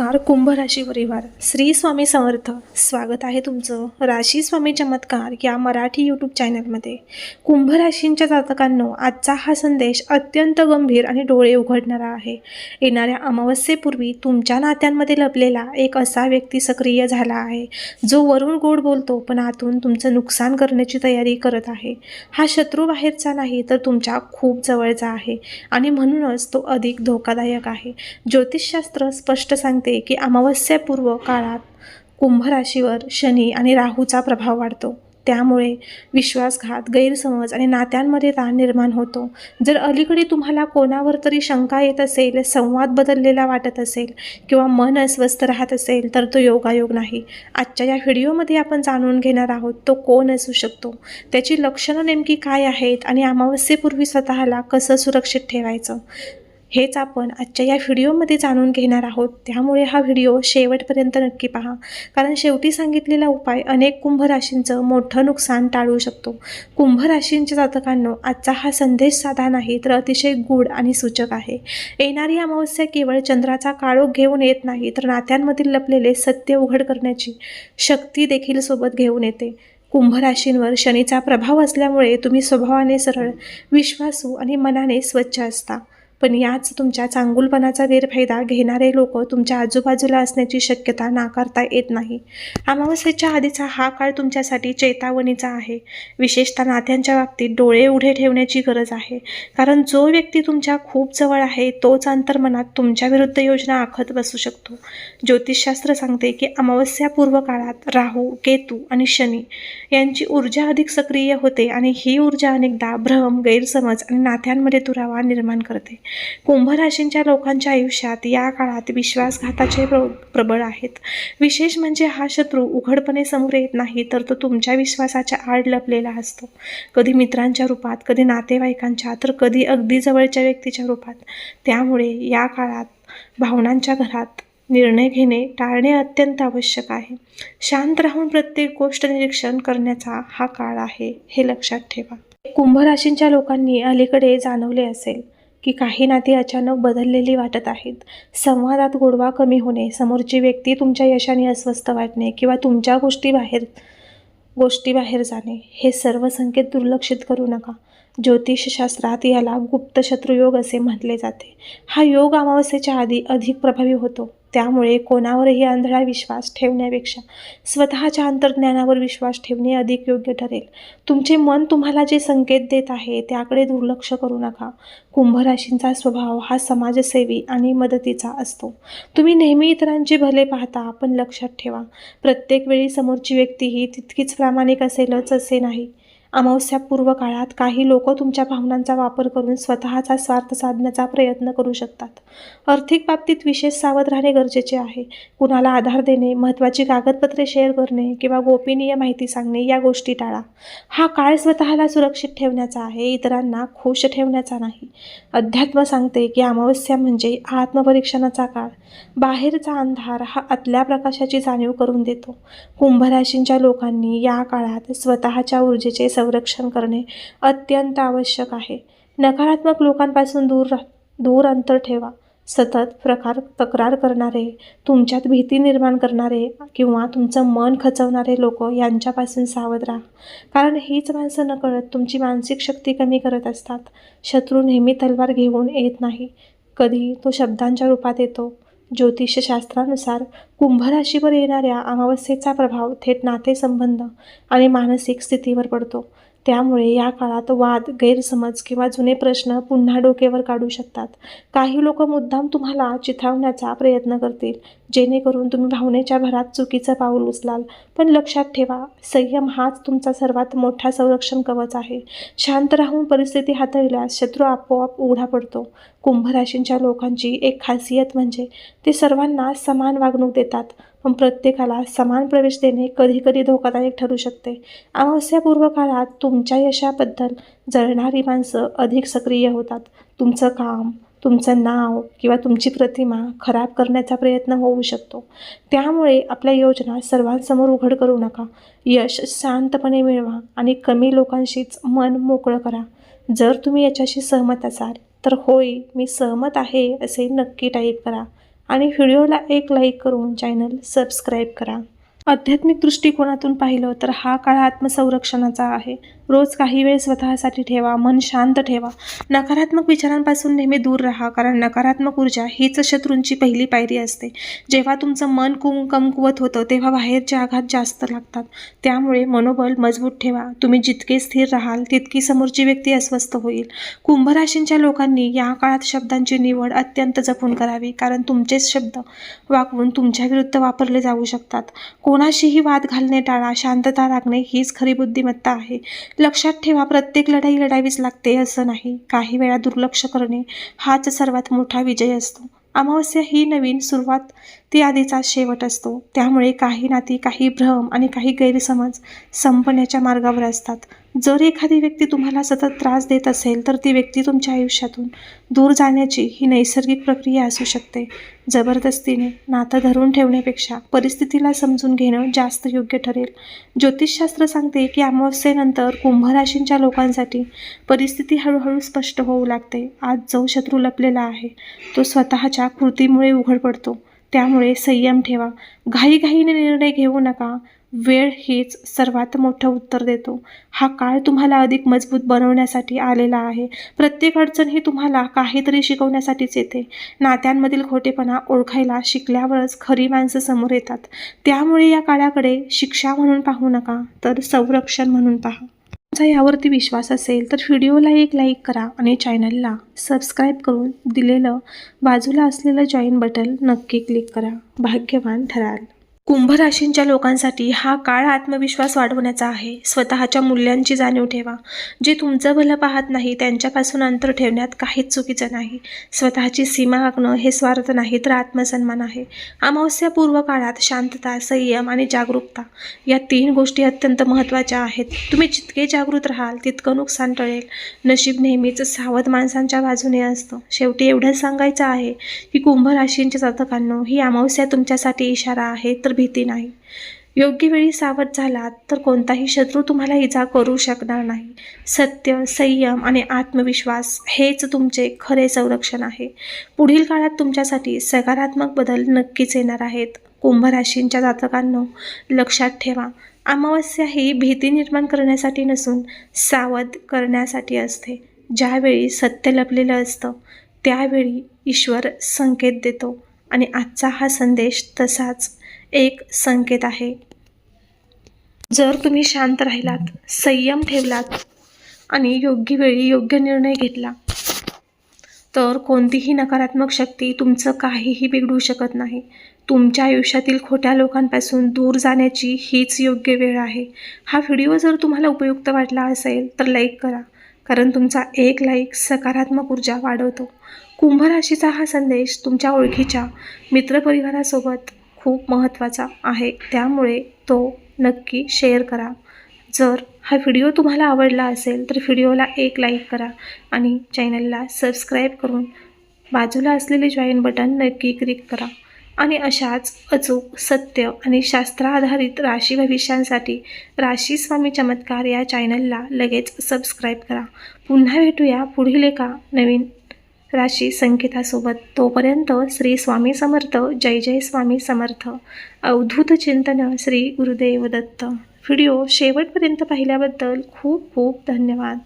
नमस्कार कुंभ राशी परिवार. श्री स्वामी समर्थ. स्वागत आहे तुमचं राशी स्वामी चमत्कार या मराठी यूट्यूब चॅनलमध्ये कुंभ राशींच्या जातकांनो आजचा हा संदेश अत्यंत गंभीर आणि डोळे उघडणारा आहे. येणाऱ्या अमावस्येपूर्वी तुमच्या नात्यांमध्ये लपलेला एक असा व्यक्ती सक्रिय झाला आहे जो वरून गोड बोलतो पण आतून तुमचं नुकसान करण्याची तयारी करत आहे. हा शत्रू बाहेरचा नाही तर तुमच्या खूप जवळचा आहे आणि म्हणूनच तो अधिक धोकादायक आहे. ज्योतिषशास्त्र स्पष्ट सांगते की अमावस्यापूर्व काळात कुंभ राशीवर शनी आणि राहूचा प्रभाव वाढतो. त्यामुळे विश्वासघात गैरसमज आणि नात्यांमध्ये ताण निर्माण होतो. जर अलीकडे तुम्हाला कोणावर तरी शंका येत असेल संवाद बदललेला वाटत असेल किंवा मन अस्वस्थ राहत असेल तर तो योगायोग नाही. आजच्या या व्हिडिओमध्ये आपण जाणून घेणार आहोत तो कोण असू शकतो? त्याची लक्षणं नेमकी काय आहेत आणि अमावस्येपूर्वी स्वतःला कसं सुरक्षित ठेवायचं? हेच आपण आजच्या या व्हिडिओमध्ये जाणून घेणार आहोत. त्यामुळे हा व्हिडिओ शेवटपर्यंत नक्की पहा. कारण शेवटी सांगितलेला उपाय अनेक कुंभ राशींचं मोठं नुकसान टाळू शकतो. कुंभ राशींच्या जातकांनो आजचा हा संदेश साधा नाही तर अतिशय गूढ आणि सूचक आहे. येणारी अमावस्या केवळ चंद्राचा काळोख घेऊन येत नाही तर नात्यांमधील लपलेले सत्य उघड करण्याची शक्ती देखील सोबत घेऊन येते. कुंभ राशींवर शनीचा प्रभाव असल्यामुळे तुम्ही स्वभावाने सरळ विश्वासू आणि मनाने स्वच्छ असता. पण याच तुमच्या चांगुलपणाचा गैरफायदा घेणारे लोक तुमच्या आजूबाजूला असण्याची शक्यता नाकारता येत नाही. अमावस्येच्या आधीचा हा काळ तुमच्यासाठी चेतावणीचा आहे. विशेषतः नात्यांच्या बाबतीत डोळे उघडे ठेवण्याची गरज आहे. कारण जो व्यक्ती तुमच्या खूप जवळ आहे तोच अंतर्मनात तुमच्या विरुद्ध योजना आखत बसू शकतो. ज्योतिषशास्त्र सांगते की अमावस्यापूर्व काळात राहू केतू आणि शनी यांची ऊर्जा अधिक सक्रिय होते आणि ही ऊर्जा अनेकदा भ्रम गैरसमज आणि नात्यांमध्ये दुरावा निर्माण करते. कुंभ राशींच्या लोकांच्या आयुष्यात या काळात विश्वासघाताचे प्र प्रबळ आहेत. विशेष म्हणजे हा शत्रू उघडपणे समोर येत नाही तर तो तुमच्या विश्वासाच्या आड लपलेला असतो. कधी मित्रांच्या रूपात कधी नातेवाईकांच्या तर कधी अगदी जवळच्या व्यक्तीच्या रूपात. त्यामुळे या काळात भावनांच्या घरात निर्णय घेणे टाळणे अत्यंत आवश्यक आहे. शांत राहून प्रत्येक गोष्ट निरीक्षण करण्याचा हा काळ आहे हे लक्षात ठेवा. कुंभ राशींच्या लोकांनी अलीकडे जाणवले असेल. की काही नाती अचानक बदललेली वाटत आहेत. संवादात गोडवा कमी होणे समोरची व्यक्ती तुमच्या यशाने अस्वस्थ वाटणे किंवा तुमच्या गोष्टी बाहेर गोष्टी बाहेर जाणे हे सर्व संकेत दुर्लक्षित करू नका. ज्योतिषशास्त्रात याला गुप्त शत्रुयोग असे म्हटले जाते. हा योग अमावस्येच्या आधी अधिक प्रभावी होतो. त्यामुळे कोणावरही आंधळा विश्वास ठेवण्यापेक्षा स्वतःच्या अंतर्ज्ञानावर विश्वास ठेवणे अधिक योग्य ठरेल. तुमचे मन तुम्हाला जे संकेत देत आहे त्याकडे दुर्लक्ष करू नका. कुंभराशींचा स्वभाव हा समाजसेवी आणि मदतीचा असतो. तुम्ही नेहमी इतरांचे भले पाहता पण लक्षात ठेवा. प्रत्येक वेळी समोरची व्यक्ती ही तितकीच प्रामाणिक असेलच असे नाही. अमावस्यापूर्व काळात काही लोक तुमच्या भावनांचा वापर करून स्वतःचा स्वार्थ साधण्याचा प्रयत्न करू शकतात. आर्थिक बाबतीत विशेष सावध राहणे गरजेचे आहे. कुणाला आधार देणे महत्त्वाची कागदपत्रे शेअर करणे किंवा गोपनीय माहिती सांगणे या गोष्टी टाळा. हा काळ स्वतःला सुरक्षित ठेवण्याचा आहे इतरांना खुश ठेवण्याचा नाही. अध्यात्म सांगते की अमावस्या म्हणजे आत्मपरीक्षणाचा काळ. बाहेरचा अंधार हा आतल्या प्रकाशाची जाणीव करून देतो. कुंभराशींच्या लोकांनी या काळात स्वतःच्या ऊर्जेचे संरक्षण करणे अत्यंत आवश्यक आहे. नकारात्मक लोकांपासून दूर रा दूर अंतर ठेवा. सतत प्रकार तक्रार करणारे तुमच्यात भीती निर्माण करणारे किंवा तुमचं मन खचवणारे लोक यांच्यापासून सावध राहा. कारण हीच माणसं नकळत तुमची मानसिक शक्ती कमी करत असतात. शत्रू नेहमी तलवार घेऊन येत नाही. कधी तो शब्दांच्या रूपात येतो ज्योतिषशास्त्रानुसार कुंभराशीवर येणाऱ्या अमावस्येचा प्रभाव थेट नातेसंबंध आणि मानसिक स्थितीवर पडतो. त्यामुळे या काळात वाद गैरसमज किंवा जुने प्रश्न पुन्हा डोक्यावर काढू शकतात. काही लोक मुद्दाम तुम्हाला चिथावण्याचा प्रयत्न करतील जेणेकरून तुम्ही भावनेच्या भरात चुकीचं पाऊल उचलाल. पण लक्षात ठेवा संयम हाच तुमचा सर्वात मोठा संरक्षण कवच आहे. शांत राहून परिस्थिती हाताळल्यास शत्रू आपोआप उघडा पडतो. कुंभराशींच्या लोकांची एक खासियत म्हणजे ते सर्वांना समान वागणूक देतात. पण प्रत्येकाला समान प्रवेश देणे कधीकधी धोकादायक ठरू शकते. अमावस्यापूर्व काळात तुमच्या यशाबद्दल जळणारी माणसं अधिक सक्रिय होतात. तुमचं काम तुमचं नाव किंवा तुमची प्रतिमा खराब करण्याचा प्रयत्न होऊ शकतो. त्यामुळे आपल्या योजना सर्वांसमोर उघड करू नका. यश शांतपणे मिळवा आणि कमी लोकांशीच मन मोकळं करा. जर तुम्ही याच्याशी सहमत असाल तर होय मी सहमत आहे असे नक्की टाईप करा. आणि व्हिडिओला एक लाईक करून चॅनल सबस्क्राईब करा. आध्यात्मिक दृष्टिकोनातून पाहिलं तर हा काळ आत्मसंरक्षणाचा आहे. रोज काही वेळ स्वतःसाठी ठेवा मन शांत ठेवा. नकारात्मक विचारांपासून नेहमी दूर राहा कारण नकारात्मक ऊर्जा हीच शत्रूंची पहिली पायरी असते. जेव्हा तुमचं मन कुं कमकुवत होतं तेव्हा बाहेरचे आघात जास्त लागतात. त्यामुळे मनोबल मजबूत ठेवा. तुम्ही जितके स्थिर राहाल तितकी समोरची व्यक्ती अस्वस्थ होईल. कुंभराशींच्या लोकांनी या काळात शब्दांची निवड अत्यंत जपून करावी कारण तुमचेच शब्द वाकवून तुमच्या विरुद्ध वापरले जाऊ शकतात. कोणाशीही वाद घालणे टाळा शांतता राखणे हीच खरी बुद्धिमत्ता आहे. लक्षात ठेवा प्रत्येक लढाई लढावीच लागते असं नाही. काही वेळा दुर्लक्ष करणे हाच सर्वात मोठा विजय असतो. अमावस्या ही नवीन सुरुवात ती आधीचा शेवट असतो. त्यामुळे काही नाती काही भ्रम आणि काही गैरसमज संपण्याच्या मार्गावर असतात. जर एखादी व्यक्ती तुम्हाला सतत त्रास देत असेल तर ती व्यक्ती तुमच्या आयुष्यातून दूर जाण्याची ही नैसर्गिक प्रक्रिया असू शकते. जबरदस्तीने नातं धरून ठेवण्यापेक्षा परिस्थितीला समजून घेणं जास्त योग्य ठरेल. ज्योतिषशास्त्र सांगते की अमावस्येनंतर कुंभराशींच्या लोकांसाठी परिस्थिती हळूहळू स्पष्ट होऊ लागते. आज जो शत्रू लपलेला आहे तो स्वतःच्या कृतीमुळे उघड पडतो. त्यामुळे संयम ठेवा. घाईघाईने निर्णय घेऊ नका. वेळ हीच सर्वात मोठं उत्तर देतो. हा काळ तुम्हाला अधिक मजबूत बनवण्यासाठी आलेला आहे. प्रत्येक अडचण ही तुम्हाला काहीतरी शिकवण्यासाठीच येते. नात्यांमधील खोटेपणा ओळखायला शिकल्यावरच खरी माणसं समोर येतात. त्यामुळे या काळाकडे शिक्षा म्हणून पाहू नका तर संरक्षण म्हणून पहा. तुमचा यावरती विश्वास असेल तर व्हिडिओला एक लाईक करा आणि चॅनलला सबस्क्राईब करून दिलेलं बाजूला असलेलं जॉईन बटन नक्की क्लिक करा. भाग्यवान ठराल. कुंभ राशींच्या लोकांसाठी हा काळ आत्मविश्वास वाढवण्याचा आहे. स्वतःच्या मूल्यांची जाणीव ठेवा. जे तुमचं भलं पाहत नाही त्यांच्यापासून अंतर ठेवण्यात काहीच चुकीचं नाही. स्वतःची सीमा आखणं हे स्वार्थ नाही तर आत्मसन्मान आहे. अमावस्यापूर्व काळात शांतता संयम आणि जागरूकता या तीन गोष्टी अत्यंत महत्त्वाच्या आहेत. तुम्ही जितके जागृत राहाल तितकं नुकसान टळेल. नशीब नेहमीच सावध माणसांच्या बाजूने असतं. शेवटी एवढंच सांगायचं आहे की कुंभ राशींच्या जातकांनो ही अमावस्या तुमच्यासाठी इशारा आहे तर भीती नाही. योग्य वेळी सावध झालात तर कोणताही शत्रू तुम्हाला इजा करू शकणार नाही. सत्य संयम आणि आत्मविश्वास हेच तुमचे खरे संरक्षण आहे. पुढील काळात तुमच्यासाठी सकारात्मक बदल नक्कीच येणार आहेत. कुंभराशींच्या जातकांना जातकांनो लक्षात ठेवा अमावस्या ही भीती निर्माण करण्यासाठी नसून सावध करण्यासाठी असते. ज्यावेळी सत्य लपलेलं असतं त्यावेळी ईश्वर संकेत देतो आणि आजचा हा संदेश तसाच एक संकेत आहे. जर तुम्ही शांत राहिलात संयम ठेवलात आणि योग्य वेळी योग्य निर्णय घेतला तर कोणतीही नकारात्मक शक्ती तुमचं काहीही बिघडू शकत नाही. तुमच्या आयुष्यातील खोट्या लोकांपासून दूर जाण्याची हीच योग्य वेळ आहे. हा व्हिडिओ जर तुम्हाला उपयुक्त वाटला असेल तर लाईक करा कारण तुमचा एक लाईक सकारात्मक ऊर्जा वाढवतो. कुंभ राशीचा हा संदेश तुमच्या ओळखीच्या मित्रपरिवारासोबत खूप महत्त्वाचा आहे. त्यामुळे तो नक्की शेअर करा. जर हा व्हिडिओ तुम्हाला आवडला असेल तर व्हिडिओला एक लाईक करा आणि चॅनलला सबस्क्राईब करून बाजूला असलेले जॉईन बटन नक्की क्लिक करा. आणि अशाच अचूक सत्य आणि शास्त्राधारित राशी भविष्यांसाठी राशी स्वामी चमत्कार या चॅनलला लगेच सबस्क्राईब करा. पुन्हा भेटूया पुढील एका नवीन राशी संकेतासोबत. तोपर्यंत श्री स्वामी समर्थ जय जय स्वामी समर्थ. अवधूत चिंतन श्री गुरुदेव दत्त. व्हिडिओ शेवटपर्यंत पाहिल्याबद्दल खूप खूप धन्यवाद.